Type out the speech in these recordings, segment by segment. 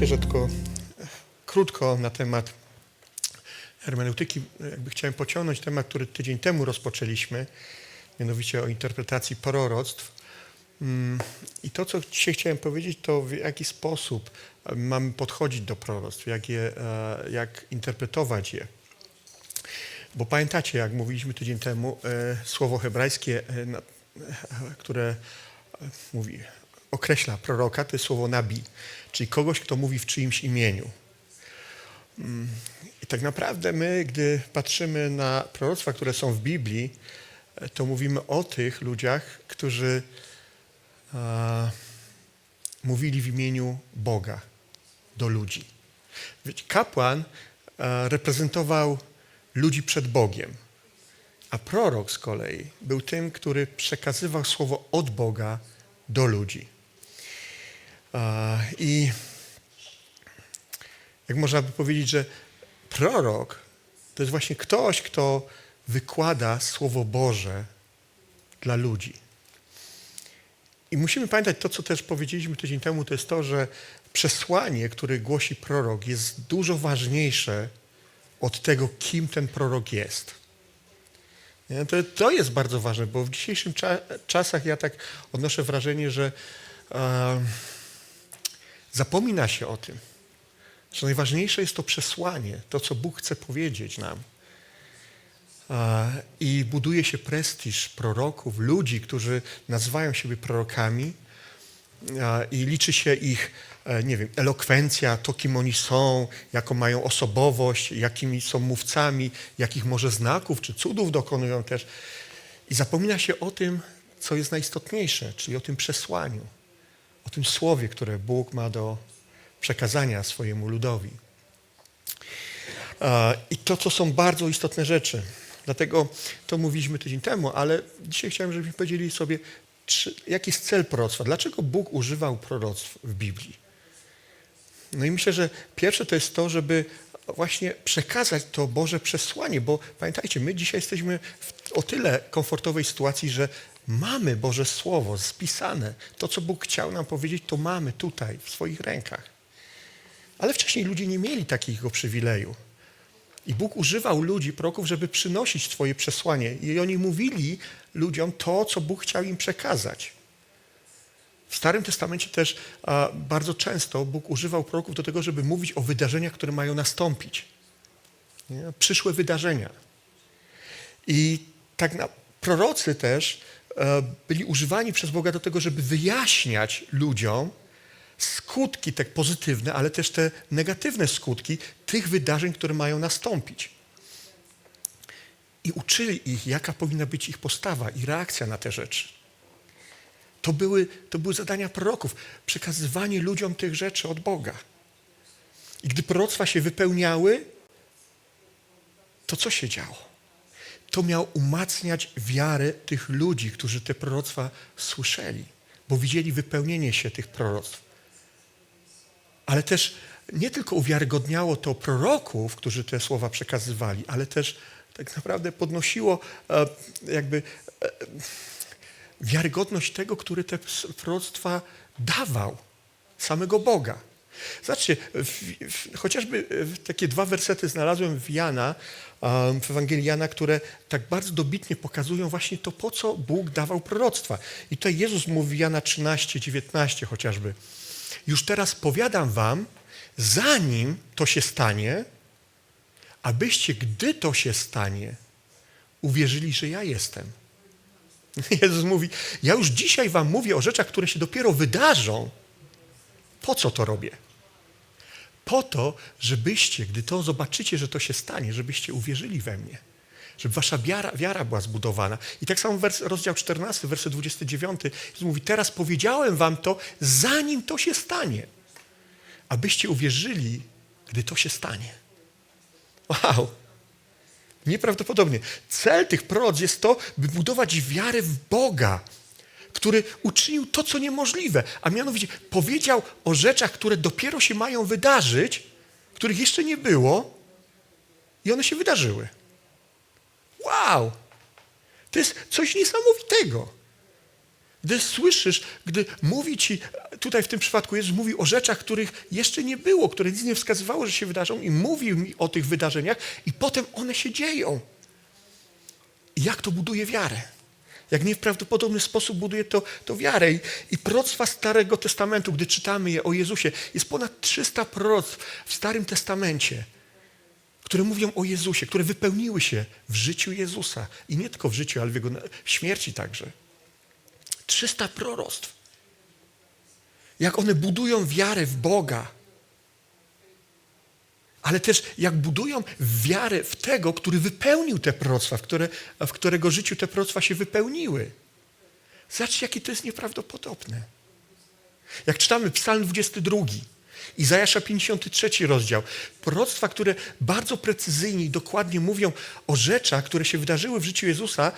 pozwólcie, że tylko krótko na temat hermeneutyki. Jakby chciałem pociągnąć temat, który tydzień temu rozpoczęliśmy, mianowicie o interpretacji proroctw. Mm, I to, co dzisiaj chciałem powiedzieć, to w jaki sposób mamy podchodzić do proroctw, jak, je, e, jak interpretować je. Bo pamiętacie, jak mówiliśmy tydzień temu, e, słowo hebrajskie, e, które mówi, określa proroka, to jest słowo nabi, czyli kogoś, kto mówi w czyimś imieniu. Mm, I tak naprawdę my, gdy patrzymy na proroctwa, które są w Biblii, e, to mówimy o tych ludziach, którzy a, mówili w imieniu Boga do ludzi. Wiecie, kapłan a, reprezentował ludzi przed Bogiem, a prorok z kolei był tym, który przekazywał słowo od Boga do ludzi. I jak można by powiedzieć, że prorok to jest właśnie ktoś, kto wykłada Słowo Boże dla ludzi. I musimy pamiętać to, co też powiedzieliśmy tydzień temu, to jest to, że przesłanie, które głosi prorok, jest dużo ważniejsze od tego, kim ten prorok jest. To, jest bardzo ważne, bo w dzisiejszych cza- czasach ja tak odnoszę wrażenie, że zapomina się o tym, że najważniejsze jest to przesłanie, to, co Bóg chce powiedzieć nam. I buduje się prestiż proroków, ludzi, którzy nazywają siebie prorokami i liczy się ich, e, nie wiem, elokwencja, to kim oni są, jaką mają osobowość, jakimi są mówcami, jakich może znaków czy cudów dokonują też. I zapomina się o tym, co jest najistotniejsze, czyli o tym przesłaniu, o tym słowie, które Bóg ma do przekazania swojemu ludowi. I to, co są bardzo istotne rzeczy. Dlatego to mówiliśmy tydzień temu, ale dzisiaj chciałem, żebyśmy powiedzieli sobie, czy, jaki jest cel proroctwa. Dlaczego Bóg używał proroctw w Biblii? No i myślę, że pierwsze to jest to, żeby właśnie przekazać to Boże przesłanie, bo pamiętajcie, my dzisiaj jesteśmy w o tyle komfortowej sytuacji, że mamy Boże Słowo spisane. To, co Bóg chciał nam powiedzieć, to mamy tutaj, w swoich rękach. Ale wcześniej ludzie nie mieli takiego przywileju. I Bóg używał ludzi, proroków, żeby przynosić swoje przesłanie. I oni mówili ludziom to, co Bóg chciał im przekazać. W Starym Testamencie też a, bardzo często Bóg używał proroków do tego, żeby mówić o wydarzeniach, które mają nastąpić. Nie? Przyszłe wydarzenia. I tak na, prorocy też byli używani przez Boga do tego, żeby wyjaśniać ludziom skutki te pozytywne, ale też te negatywne skutki tych wydarzeń, które mają nastąpić. I uczyli ich, jaka powinna być ich postawa i reakcja na te rzeczy. To były, to były zadania proroków, przekazywanie ludziom tych rzeczy od Boga. I gdy proroctwa się wypełniały, to co się działo? To miał umacniać wiarę tych ludzi, którzy te proroctwa słyszeli, bo widzieli wypełnienie się tych proroctw. Ale też nie tylko uwiarygodniało to proroków, którzy te słowa przekazywali, ale też tak naprawdę podnosiło e, jakby e, wiarygodność tego, który te proroctwa dawał, samego Boga. Zobaczcie, w, w, chociażby w takie dwa wersety znalazłem w Jana, w Ewangelii Jana, które tak bardzo dobitnie pokazują właśnie to, po co Bóg dawał proroctwa. I tutaj Jezus mówi Jana 13, 19 chociażby. Już teraz powiadam wam, zanim to się stanie, abyście, gdy to się stanie, uwierzyli, że ja jestem. Jezus mówi, ja już dzisiaj wam mówię o rzeczach, które się dopiero wydarzą. Po co to robię? Po to, żebyście, gdy to zobaczycie, że to się stanie, żebyście uwierzyli we mnie. Żeby wasza wiara, wiara była zbudowana. I tak samo wers, rozdział 14, werset 29, Jezus mówi, teraz powiedziałem wam to, zanim to się stanie. Abyście uwierzyli, gdy to się stanie. Wow! Nieprawdopodobnie. Cel tych proroc jest to, by budować wiarę w Boga, który uczynił to, co niemożliwe, a mianowicie powiedział o rzeczach, które dopiero się mają wydarzyć, których jeszcze nie było i one się wydarzyły. Wow! To jest coś niesamowitego. Gdy słyszysz, gdy mówi ci, tutaj w tym przypadku Jezus mówi o rzeczach, których jeszcze nie było, które nic nie wskazywało, że się wydarzą i mówił mi o tych wydarzeniach i potem one się dzieją. I jak to buduje wiarę? Jak nie w prawdopodobny sposób buduje to, to wiarę. I, I proroctwa Starego Testamentu, gdy czytamy je o Jezusie, jest ponad 300 proroctw w Starym Testamencie, które mówią o Jezusie, które wypełniły się w życiu Jezusa. I nie tylko w życiu, ale w Jego śmierci także. 300 proroctw. Jak one budują wiarę w Boga, ale też jak budują wiarę w tego, który wypełnił te proroctwa, w, które, w którego życiu te proroctwa się wypełniły. Zobaczcie, jakie to jest nieprawdopodobne. Jak czytamy Psalm 22, Izajasza 53 rozdział, proroctwa, które bardzo precyzyjnie i dokładnie mówią o rzeczach, które się wydarzyły w życiu Jezusa,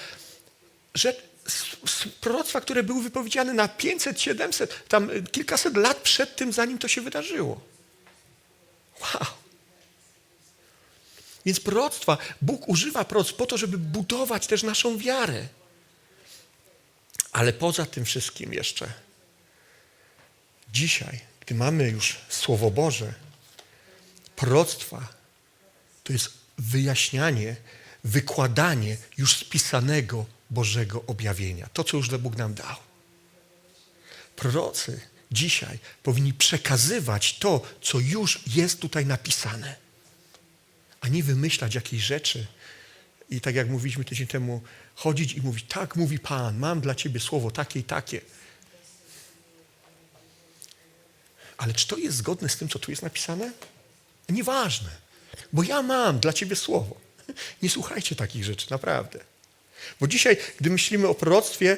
że proroctwa, które były wypowiedziane na 500, 700, tam kilkaset lat przed tym, zanim to się wydarzyło. Wow. Więc proroctwa, Bóg używa proroctw po to, żeby budować też naszą wiarę. Ale poza tym wszystkim jeszcze, dzisiaj, gdy mamy już Słowo Boże, proroctwa to jest wyjaśnianie, wykładanie już spisanego Bożego objawienia. To, co już Bóg nam dał. Prorocy dzisiaj powinni przekazywać to, co już jest tutaj napisane a nie wymyślać jakiejś rzeczy. I tak jak mówiliśmy tydzień temu, chodzić i mówić, tak mówi Pan, mam dla Ciebie słowo takie i takie. Ale czy to jest zgodne z tym, co tu jest napisane? Nieważne, bo ja mam dla Ciebie słowo. Nie słuchajcie takich rzeczy, naprawdę. Bo dzisiaj, gdy myślimy o proroctwie,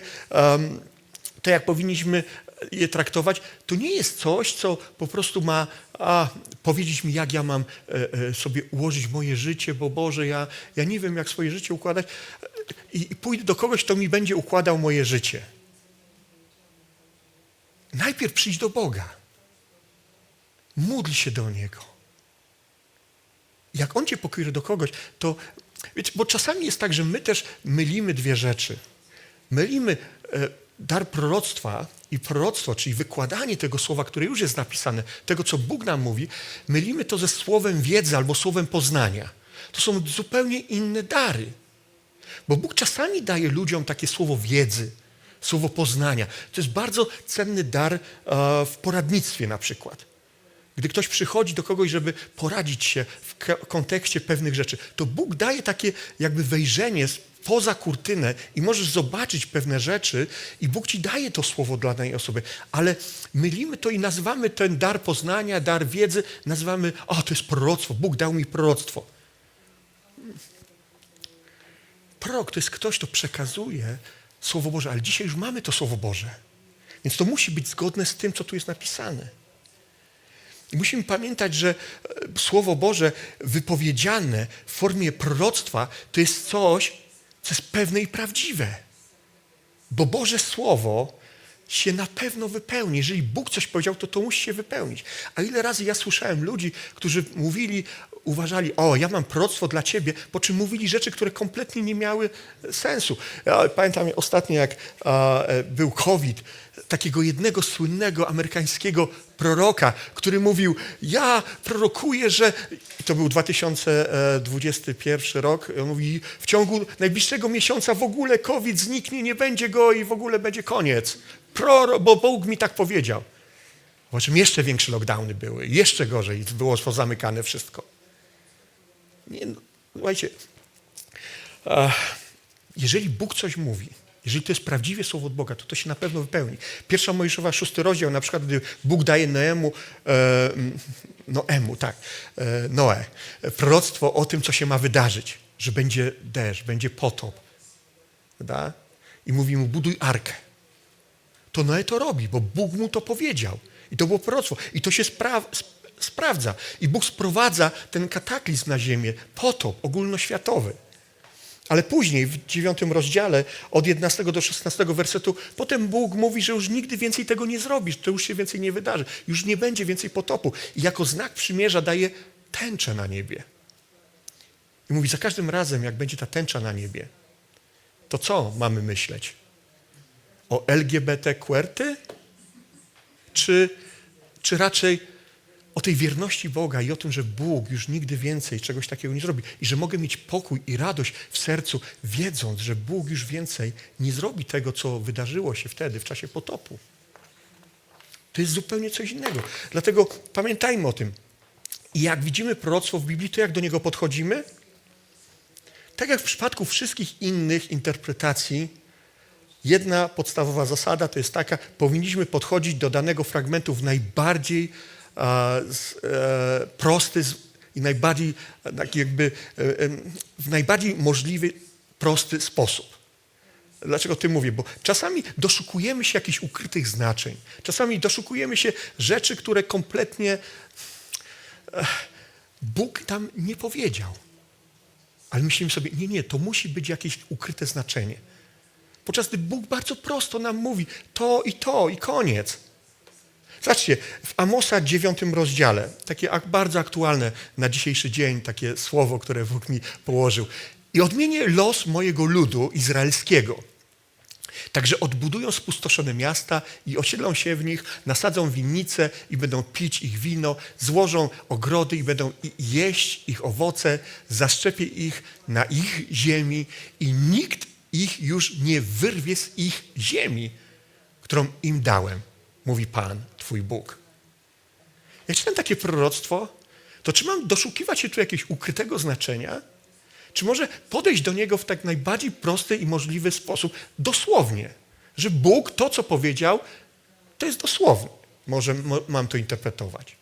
to jak powinniśmy je traktować, to nie jest coś, co po prostu ma a, powiedzieć mi, jak ja mam e, e, sobie ułożyć moje życie, bo Boże, ja, ja nie wiem, jak swoje życie układać i, pójdę do kogoś, kto mi będzie układał moje życie. Najpierw przyjdź do Boga. Módl się do Niego. Jak On cię pokieruje do kogoś, to... Wiecie, bo czasami jest tak, że my też mylimy dwie rzeczy. Mylimy e, dar proroctwa i proroctwo, czyli wykładanie tego słowa, które już jest napisane, tego, co Bóg nam mówi, mylimy to ze słowem wiedzy albo słowem poznania. To są zupełnie inne dary. Bo Bóg czasami daje ludziom takie słowo wiedzy, słowo poznania. To jest bardzo cenny dar w poradnictwie na przykład. Gdy ktoś przychodzi do kogoś, żeby poradzić się w kontekście pewnych rzeczy, to Bóg daje takie jakby wejrzenie poza kurtynę i możesz zobaczyć pewne rzeczy i Bóg ci daje to słowo dla danej osoby, ale mylimy to i nazywamy ten dar poznania, dar wiedzy, nazywamy, o to jest proroctwo, Bóg dał mi proroctwo. Prorok to jest ktoś, kto przekazuje Słowo Boże, ale dzisiaj już mamy to Słowo Boże. Więc to musi być zgodne z tym, co tu jest napisane. I musimy pamiętać, że e, Słowo Boże wypowiedziane w formie proroctwa to jest coś, co jest pewne i prawdziwe. Bo Boże Słowo się na pewno wypełni. Jeżeli Bóg coś powiedział, to to musi się wypełnić. A ile razy ja słyszałem ludzi, którzy mówili, uważali, o, ja mam proroctwo dla ciebie, po czym mówili rzeczy, które kompletnie nie miały sensu. Ja pamiętam ostatnio, jak a, e, był COVID, takiego jednego słynnego amerykańskiego proroka, który mówił, ja prorokuję, że... I to był 2021 rok. On mówi, w ciągu najbliższego miesiąca w ogóle COVID zniknie, nie będzie go i w ogóle będzie koniec. Proro, bo Bóg mi tak powiedział. Po czym jeszcze większe lockdowny były, jeszcze gorzej, było pozamykane wszystko. Nie, no, słuchajcie, jeżeli Bóg coś mówi, jeżeli to jest prawdziwie słowo od Boga, to to się na pewno wypełni. Pierwsza Mojżeszowa, szósty rozdział, na przykład, gdy Bóg daje Noemu, e, Noemu, tak, e, Noe, proroctwo o tym, co się ma wydarzyć, że będzie deszcz, będzie potop, prawda? I mówi mu, buduj arkę. To Noe to robi, bo Bóg mu to powiedział. I to było proroctwo. I to się spra sprawdza. I Bóg sprowadza ten kataklizm na ziemię, potop ogólnoświatowy. Ale później w dziewiątym rozdziale od 11 do 16 wersetu potem Bóg mówi, że już nigdy więcej tego nie zrobisz, to już się więcej nie wydarzy, już nie będzie więcej potopu. I jako znak przymierza daje tęczę na niebie. I mówi, za każdym razem, jak będzie ta tęcza na niebie, to co mamy myśleć? o LGBT QWERTY? Czy, czy raczej o tej wierności Boga i o tym, że Bóg już nigdy więcej czegoś takiego nie zrobi i że mogę mieć pokój i radość w sercu, wiedząc, że Bóg już więcej nie zrobi tego, co wydarzyło się wtedy w czasie potopu. To jest zupełnie coś innego. Dlatego pamiętajmy o tym. I jak widzimy proroctwo w Biblii, to jak do niego podchodzimy? Tak jak w przypadku wszystkich innych interpretacji, jedna podstawowa zasada to jest taka, powinniśmy podchodzić do danego fragmentu w najbardziej prosty z, i najbardziej e, taki jakby e, w najbardziej możliwy prosty sposób. Dlaczego ty mówię? Bo czasami doszukujemy się jakichś ukrytych znaczeń. Czasami doszukujemy się rzeczy, które kompletnie Bóg tam nie powiedział. Ale myślimy sobie, nie, nie, to musi być jakieś ukryte znaczenie. Podczas gdy Bóg bardzo prosto nam mówi to i to i koniec. Zobaczcie, w Amosa dziewiątym rozdziale, takie bardzo aktualne na dzisiejszy dzień, takie słowo, które Bóg mi położył. I odmienię los mojego ludu izraelskiego. Także odbudują spustoszone miasta i osiedlą się w nich, nasadzą winnice i będą pić ich wino, złożą ogrody i będą jeść ich owoce, zaszczepię ich na ich ziemi i nikt ich już nie wyrwie z ich ziemi, którą im dałem, mówi Pan, Twój Bóg. Jak czytam takie proroctwo, to czy mam doszukiwać się tu jakiegoś ukrytego znaczenia? Czy może podejść do niego w tak najbardziej prosty i możliwy sposób, dosłownie, że Bóg to, co powiedział, to jest dosłownie. Może mam to interpretować.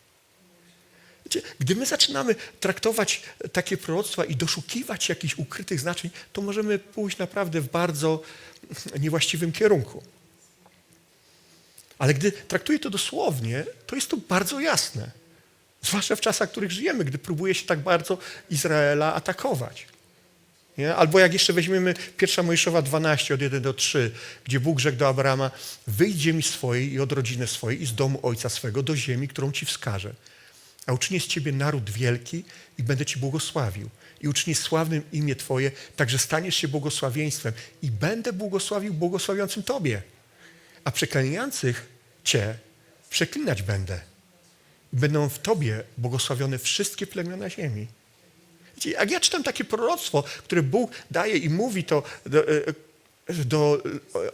Gdy my zaczynamy traktować takie proroctwa i doszukiwać jakichś ukrytych znaczeń, to możemy pójść naprawdę w bardzo niewłaściwym kierunku. Ale gdy traktuję to dosłownie, to jest to bardzo jasne. Zwłaszcza w czasach, w których żyjemy, gdy próbuje się tak bardzo Izraela atakować. Nie? Albo jak jeszcze weźmiemy 1 Mojżeszowa 12 od 1 do 3, gdzie Bóg rzekł do Abrama, wyjdź z ziemi swojej i od rodziny swojej i z domu ojca swego do ziemi, którą ci wskażę. A uczynię z ciebie naród wielki i będę ci błogosławił. I uczynię sławnym imię twoje, także staniesz się błogosławieństwem. I będę błogosławił błogosławiącym tobie. A przeklinających cię przeklinać będę. Będą w tobie błogosławione wszystkie plemiona ziemi. Jak ja czytam takie proroctwo, które Bóg daje i mówi to do, e, do,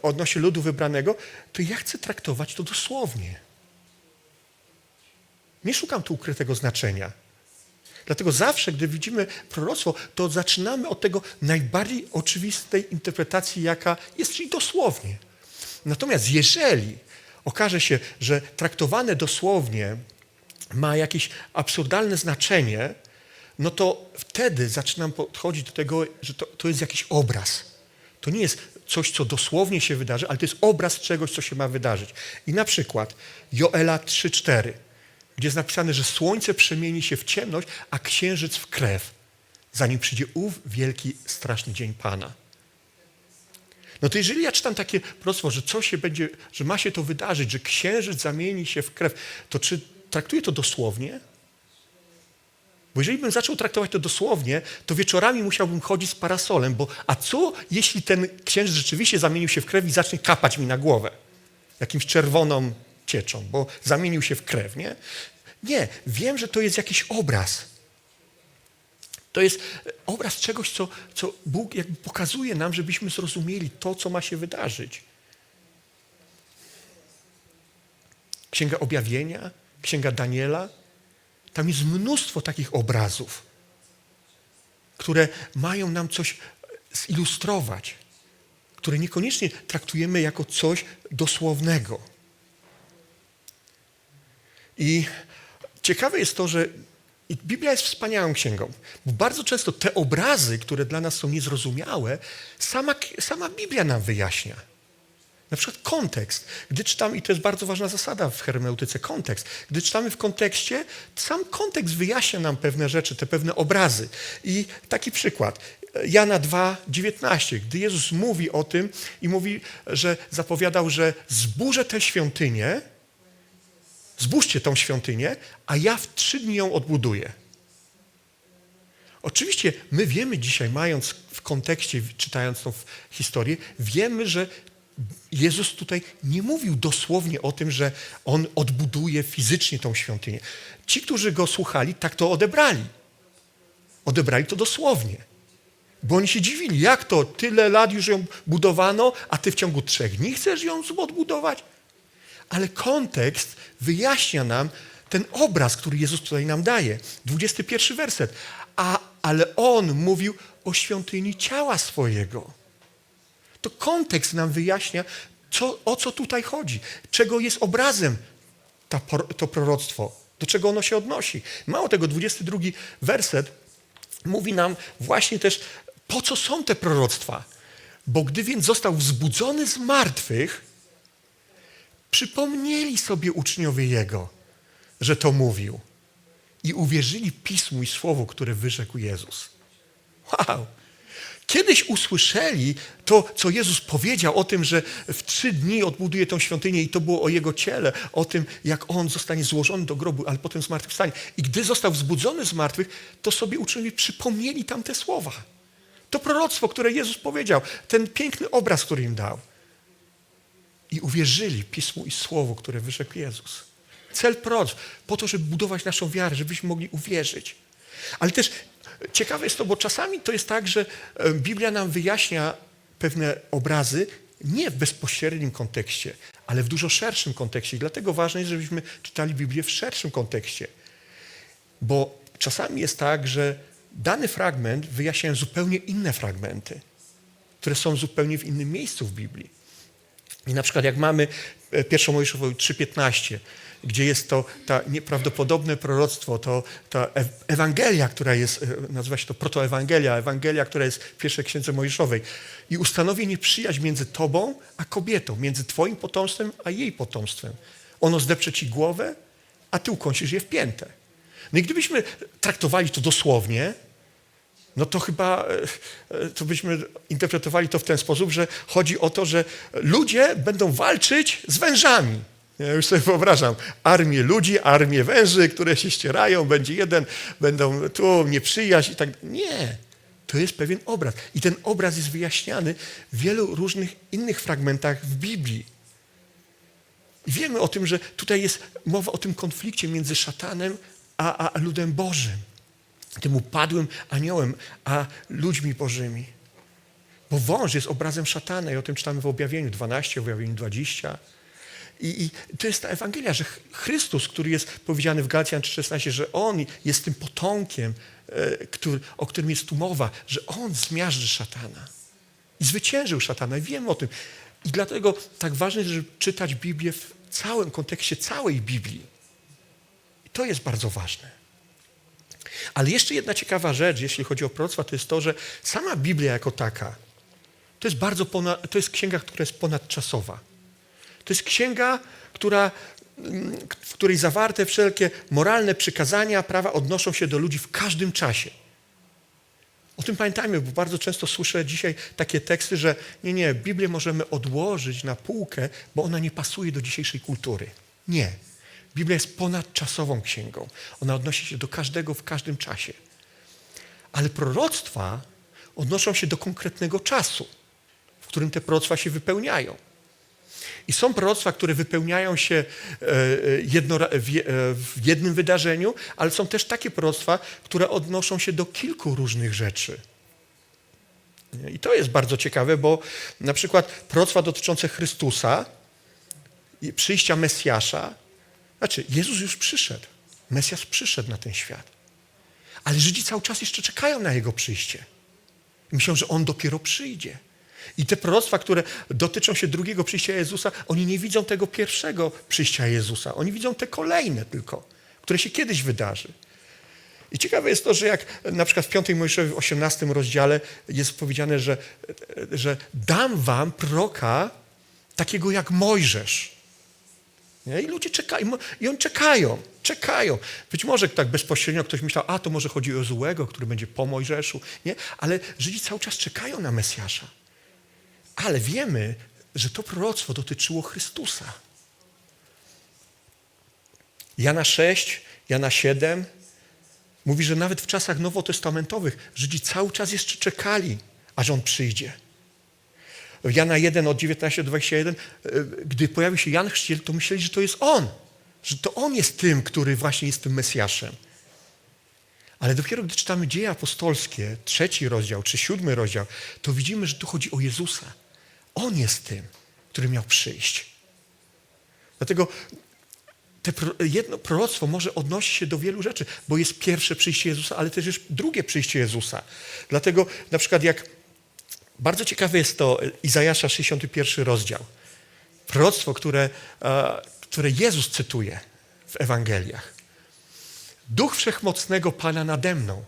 odnośnie ludu wybranego, to ja chcę traktować to dosłownie. Nie szukam tu ukrytego znaczenia. Dlatego zawsze, gdy widzimy proroctwo, to zaczynamy od tego najbardziej oczywistej interpretacji, jaka jest, czyli dosłownie. Natomiast jeżeli okaże się, że traktowane dosłownie ma jakieś absurdalne znaczenie, no to wtedy zaczynam podchodzić do tego, że to, to jest jakiś obraz. To nie jest coś, co dosłownie się wydarzy, ale to jest obraz czegoś, co się ma wydarzyć. I na przykład Joela 3,4, gdzie jest napisane, że słońce przemieni się w ciemność, a księżyc w krew, zanim przyjdzie ów wielki, straszny dzień Pana. No to jeżeli ja czytam takie proroctwo, że coś się będzie, że ma się to wydarzyć, że księżyc zamieni się w krew, to czy traktuję to dosłownie? Bo jeżeli bym zaczął traktować to dosłownie, to wieczorami musiałbym chodzić z parasolem, bo a co jeśli ten księżyc rzeczywiście zamienił się w krew i zacznie kapać mi na głowę? Jakimś czerwoną cieczą, bo zamienił się w krew, nie? Nie, wiem, że to jest jakiś obraz. To jest obraz czegoś, co, co Bóg jakby pokazuje nam, żebyśmy zrozumieli to, co ma się wydarzyć. Księga Objawienia, Księga Daniela, tam jest mnóstwo takich obrazów, które mają nam coś zilustrować, które niekoniecznie traktujemy jako coś dosłownego. I ciekawe jest to, że Biblia jest wspaniałą księgą, bo bardzo często te obrazy, które dla nas są niezrozumiałe, sama, sama Biblia nam wyjaśnia. Na przykład kontekst. Gdy czytamy, i to jest bardzo ważna zasada w hermeneutyce, kontekst. Gdy czytamy w kontekście, sam kontekst wyjaśnia nam pewne rzeczy, te pewne obrazy. I taki przykład. Jana 2, 19. Gdy Jezus mówi o tym i mówi, że zapowiadał, że zburzę tę świątynię, zbóżcie tą świątynię, a ja w trzy dni ją odbuduję. Oczywiście my wiemy dzisiaj, mając w kontekście, czytając tą historię, wiemy, że Jezus tutaj nie mówił dosłownie o tym, że On odbuduje fizycznie tą świątynię. Ci, którzy Go słuchali, tak to odebrali. Odebrali to dosłownie. Bo oni się dziwili, jak to tyle lat już ją budowano, a ty w ciągu trzech dni chcesz ją odbudować? Ale kontekst wyjaśnia nam ten obraz, który Jezus tutaj nam daje. 21 werset. A, ale On mówił o świątyni ciała swojego. To kontekst nam wyjaśnia, co, o co tutaj chodzi, czego jest obrazem ta, to proroctwo, do czego ono się odnosi. Mało tego, 22 werset mówi nam właśnie też, po co są te proroctwa. Bo gdy więc został wzbudzony z martwych, przypomnieli sobie uczniowie Jego, że to mówił i uwierzyli Pismu i Słowu, które wyrzekł Jezus. Wow! Kiedyś usłyszeli to, co Jezus powiedział o tym, że w trzy dni odbuduje tą świątynię i to było o Jego ciele, o tym, jak On zostanie złożony do grobu, ale potem zmartwychwstanie. I gdy został wzbudzony z martwych, to sobie uczniowie przypomnieli tamte słowa. To proroctwo, które Jezus powiedział, ten piękny obraz, który im dał. I uwierzyli Pismu i Słowu, które wyrzekł Jezus. Cel proroctw, po to, żeby budować naszą wiarę, żebyśmy mogli uwierzyć. Ale też ciekawe jest to, bo czasami to jest tak, że e, Biblia nam wyjaśnia pewne obrazy nie w bezpośrednim kontekście, ale w dużo szerszym kontekście. I dlatego ważne jest, żebyśmy czytali Biblię w szerszym kontekście. Bo czasami jest tak, że dany fragment wyjaśnia zupełnie inne fragmenty, które są zupełnie w innym miejscu w Biblii. I na przykład jak mamy e, pierwszą Mojżeszową 3.15, gdzie jest to ta nieprawdopodobne proroctwo, to ta Ewangelia, która jest, e, nazywa się to protoewangelia, Ewangelia, która jest w pierwszej księdze Mojżeszowej. I ustanowi nieprzyjaźń między tobą a kobietą, między twoim potomstwem a jej potomstwem. Ono zdepcze ci głowę, a ty ukąsisz je w piętę. No i gdybyśmy traktowali to dosłownie, no to chyba e, e, to byśmy interpretowali to w ten sposób, że chodzi o to, że ludzie będą walczyć z wężami. Ja już sobie wyobrażam armię ludzi, armię węży, które się ścierają, będzie jeden, będą tu nieprzyjaźń i tak. Nie, to jest pewien obraz. I ten obraz jest wyjaśniany w wielu różnych innych fragmentach w Biblii. I wiemy o tym, że tutaj jest mowa o tym konflikcie między szatanem a, a ludem Bożym. Tym upadłym aniołem, a ludźmi Bożymi. Bo wąż jest obrazem szatana i o tym czytamy w objawieniu 12, w objawieniu 20. I, I, to jest ta Ewangelia, że Chrystus, który jest powiedziany w Galacjan 3,16, że On jest tym potomkiem, e, który, o którym jest tu mowa, że On zmiażdży szatana. I zwyciężył szatana. I wiemy o tym. I dlatego tak ważne jest, żeby czytać Biblię w całym kontekście całej Biblii. I to jest bardzo ważne. Ale jeszcze jedna ciekawa rzecz, jeśli chodzi o proroctwa, to jest to, że sama Biblia jako taka, to jest bardzo ponad, to jest księga, która jest ponadczasowa. To jest księga, która, w której zawarte wszelkie moralne przykazania, prawa odnoszą się do ludzi w każdym czasie. O tym pamiętajmy, bo bardzo często słyszę dzisiaj takie teksty, że nie, nie, Biblię możemy odłożyć na półkę, bo ona nie pasuje do dzisiejszej kultury. Nie. Biblia jest ponadczasową księgą. Ona odnosi się do każdego w każdym czasie. Ale proroctwa odnoszą się do konkretnego czasu, w którym te proroctwa się wypełniają. I są proroctwa, które wypełniają się e, e, w jednym wydarzeniu, ale są też takie proroctwa, które odnoszą się do kilku różnych rzeczy. I to jest bardzo ciekawe, bo na przykład proroctwa dotyczące Chrystusa, przyjścia Mesjasza, znaczy Jezus już przyszedł, Mesjasz przyszedł na ten świat. Ale Żydzi cały czas jeszcze czekają na Jego przyjście. Myślą, że On dopiero przyjdzie. I te proroctwa, które dotyczą się drugiego przyjścia Jezusa, oni nie widzą tego pierwszego przyjścia Jezusa. Oni widzą te kolejne tylko, które się kiedyś wydarzy. I ciekawe jest to, że jak na przykład w 5 Mojżeszowej w 18 rozdziale jest powiedziane, że, że dam wam proka takiego jak Mojżesz. Nie? I ludzie czekają, i oni czekają, czekają. Być może tak bezpośrednio ktoś myślał, a to może chodzi o złego, który będzie po Mojżeszu. Nie? Ale Żydzi cały czas czekają na Mesjasza. Ale wiemy, że to proroctwo dotyczyło Chrystusa. Jana 6, Jana 7 mówi, że nawet w czasach nowotestamentowych Żydzi cały czas jeszcze czekali, aż On przyjdzie. Jana 1 od 19 do 21, e, gdy pojawił się Jan Chrzciciel, to myśleli, że to jest On. Że to On jest tym, który właśnie jest tym Mesjaszem. Ale dopiero gdy czytamy dzieje apostolskie, trzeci rozdział czy siódmy rozdział, to widzimy, że tu chodzi o Jezusa. On jest tym, który miał przyjść. Dlatego te jedno proroctwo może odnosić się do wielu rzeczy, bo jest pierwsze przyjście Jezusa, ale też jest drugie przyjście Jezusa. Dlatego na przykład jak bardzo ciekawe jest to Izajasza 61 rozdział. Proroctwo, które, e, które Jezus cytuje w Ewangeliach. Duch Wszechmocnego Pana nade mną,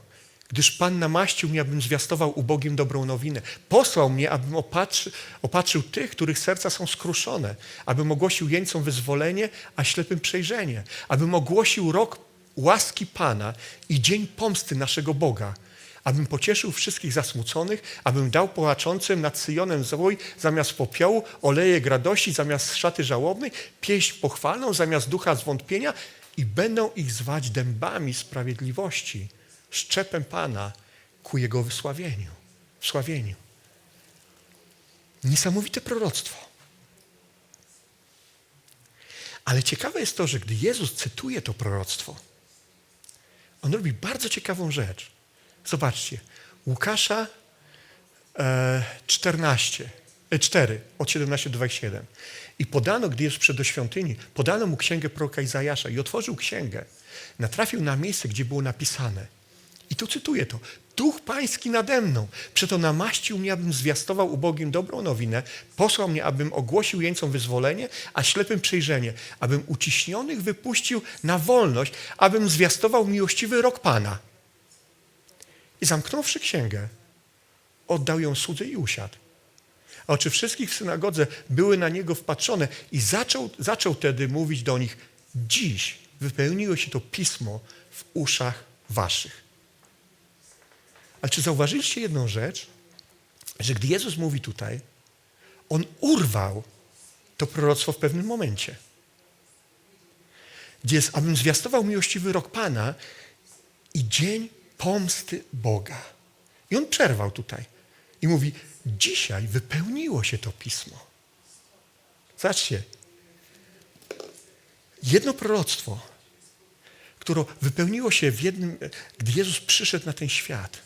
gdyż Pan namaścił mnie, abym zwiastował ubogim dobrą nowinę. Posłał mnie, abym opatrzy, opatrzył tych, których serca są skruszone, abym ogłosił jeńcom wyzwolenie, a ślepym przejrzenie, abym ogłosił rok łaski Pana i dzień pomsty naszego Boga, abym pocieszył wszystkich zasmuconych, abym dał płaczącym nad Syjonem zwój zamiast popiołu, olejek radości zamiast szaty żałobnej, pieśń pochwalną zamiast ducha zwątpienia i będą ich zwać dębami sprawiedliwości, szczepem Pana ku Jego wysławieniu, wsławieniu. Niesamowite proroctwo. Ale ciekawe jest to, że gdy Jezus cytuje to proroctwo, on robi bardzo ciekawą rzecz. Zobaczcie, Łukasza e, 14, e, 4, od 17 do 27. I podano, gdy jest przed do świątyni, podano mu księgę proroka Izajasza i otworzył księgę. Natrafił na miejsce, gdzie było napisane. I tu cytuję to. Duch Pański nade mną. Przeto namaścił mnie, abym zwiastował ubogim dobrą nowinę. Posłał mnie, abym ogłosił jeńcom wyzwolenie, a ślepym przejrzenie. Abym uciśnionych wypuścił na wolność, abym zwiastował miłościwy rok Pana. I zamknąwszy księgę, oddał ją słudze i usiadł. A oczy wszystkich w synagodze były na niego wpatrzone i zaczął, zaczął tedy mówić do nich, dziś wypełniło się to pismo w uszach waszych. Ale czy zauważyliście jedną rzecz? Że gdy Jezus mówi tutaj, on urwał to proroctwo w pewnym momencie. Gdzie jest, abym zwiastował miłościwy rok Pana i dzień pomsty Boga. I on przerwał tutaj i mówi, dzisiaj wypełniło się to pismo. Zobaczcie, jedno proroctwo, które wypełniło się w jednym, gdy Jezus przyszedł na ten świat,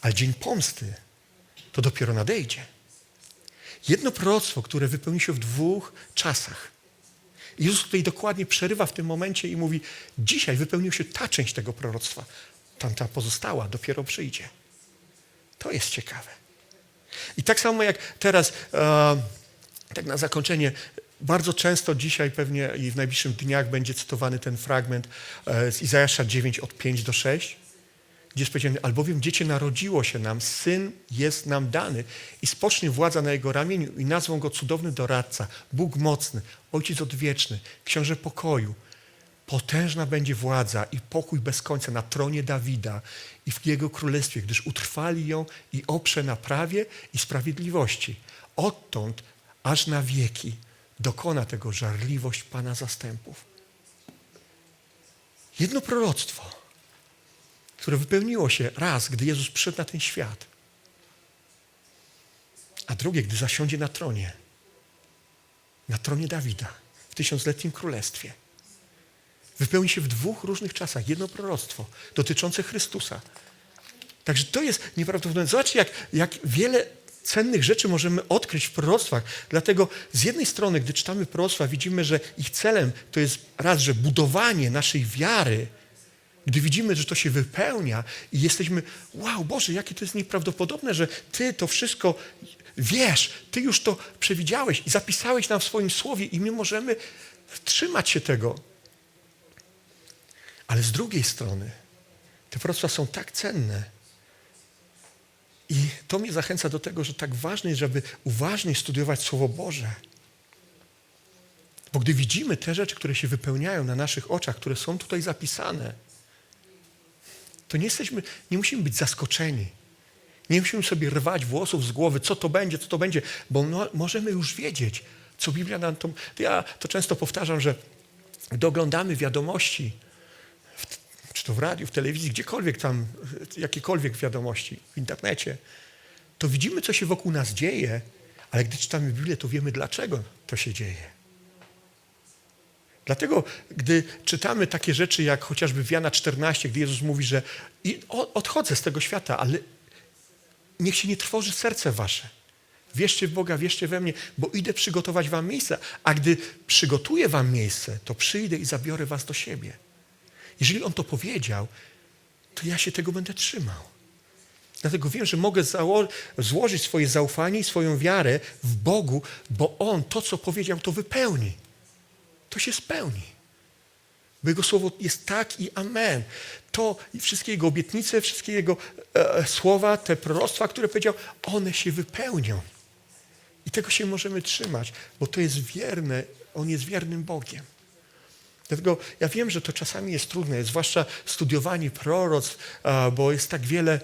ale dzień pomsty to dopiero nadejdzie. Jedno proroctwo, które wypełni się w dwóch czasach. Jezus tutaj dokładnie przerywa w tym momencie i mówi, dzisiaj wypełniła się ta część tego proroctwa, tamta pozostała dopiero przyjdzie. To jest ciekawe. I tak samo jak teraz, e, tak na zakończenie, bardzo często dzisiaj pewnie i w najbliższych dniach będzie cytowany ten fragment e, z Izajasza 9 od 5 do 6, gdzie jest powiedziane, albowiem dziecię narodziło się nam, syn jest nam dany i spocznie władza na jego ramieniu i nazwą go cudowny doradca, Bóg mocny, Ojciec odwieczny, Książę pokoju. Potężna będzie władza i pokój bez końca na tronie Dawida i w jego królestwie, gdyż utrwali ją i oprze na prawie i sprawiedliwości. Odtąd aż na wieki dokona tego żarliwość Pana zastępów. Jedno proroctwo, które wypełniło się raz, gdy Jezus przyszedł na ten świat, a drugie, gdy zasiądzie na tronie, na tronie Dawida w tysiącletnim królestwie. Wypełni się w dwóch różnych czasach. Jedno proroctwo dotyczące Chrystusa. Także to jest nieprawdopodobne. Zobaczcie, jak, jak wiele cennych rzeczy możemy odkryć w proroctwach. Dlatego z jednej strony, gdy czytamy proroctwa, widzimy, że ich celem to jest raz, że budowanie naszej wiary, gdy widzimy, że to się wypełnia i jesteśmy, wow, Boże, jakie to jest nieprawdopodobne, że Ty to wszystko wiesz, Ty już to przewidziałeś i zapisałeś nam w swoim słowie i my możemy trzymać się tego. Ale z drugiej strony, te proroctwa są tak cenne. I to mnie zachęca do tego, że tak ważne jest, żeby uważnie studiować Słowo Boże. Bo gdy widzimy te rzeczy, które się wypełniają na naszych oczach, które są tutaj zapisane, to nie jesteśmy, nie musimy być zaskoczeni. Nie musimy sobie rwać włosów z głowy, co to będzie, co to będzie, bo no, możemy już wiedzieć, co Biblia nam to... Ja to często powtarzam, że gdy oglądamy wiadomości, w radiu, w telewizji, gdziekolwiek tam, jakiekolwiek wiadomości, w internecie, to widzimy, co się wokół nas dzieje, Ale gdy czytamy Biblię, to wiemy, dlaczego to się dzieje. Dlatego, gdy czytamy takie rzeczy, jak chociażby w Jana 14, gdy Jezus mówi, że odchodzę z tego świata, ale niech się nie trwoży serce wasze. Wierzcie w Boga, wierzcie we mnie, bo idę przygotować wam miejsce, a gdy przygotuję wam miejsce, to przyjdę i zabiorę was do siebie. Jeżeli On to powiedział, to ja się tego będę trzymał. Dlatego wiem, że mogę złożyć swoje zaufanie i swoją wiarę w Bogu, bo On to, co powiedział, to wypełni. To się spełni. Bo Jego słowo jest tak i amen. To i wszystkie Jego obietnice, wszystkie Jego e, słowa, te proroctwa, które powiedział, one się wypełnią. I tego się możemy trzymać, bo to jest wierne, On jest wiernym Bogiem. Dlatego ja wiem, że to czasami jest trudne, zwłaszcza studiowanie proroctw, bo jest tak wiele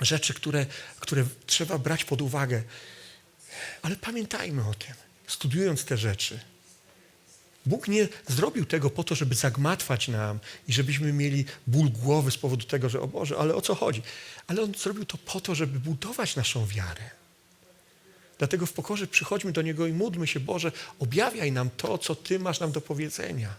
rzeczy, które, które trzeba brać pod uwagę. Ale pamiętajmy o tym, studiując te rzeczy. Bóg nie zrobił tego po to, żeby zagmatwać nam i żebyśmy mieli ból głowy z powodu tego, że o Boże, ale o co chodzi? Ale On zrobił to po to, żeby budować naszą wiarę. Dlatego w pokorze przychodźmy do Niego i módlmy się, Boże, objawiaj nam to, co Ty masz nam do powiedzenia.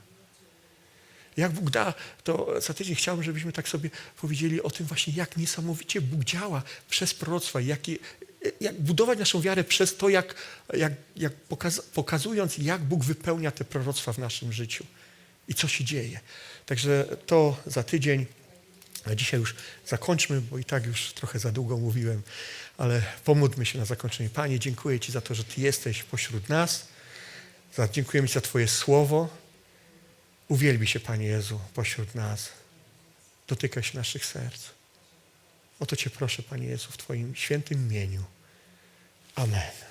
Jak Bóg da, to za tydzień chciałbym, żebyśmy tak sobie powiedzieli o tym właśnie, jak niesamowicie Bóg działa przez proroctwa, jak, jak budować naszą wiarę przez to, jak, jak, jak pokaz, pokazując, jak Bóg wypełnia te proroctwa w naszym życiu i co się dzieje. Także to za tydzień. A dzisiaj już zakończmy, bo i tak już trochę za długo mówiłem, ale pomódlmy się na zakończenie. Panie, dziękuję Ci za to, że Ty jesteś pośród nas. Dziękujemy Ci za Twoje słowo. Uwielbi się, Panie Jezu, pośród nas. Dotykaj się naszych serc. O to Cię proszę, Panie Jezu, w Twoim świętym imieniu. Amen.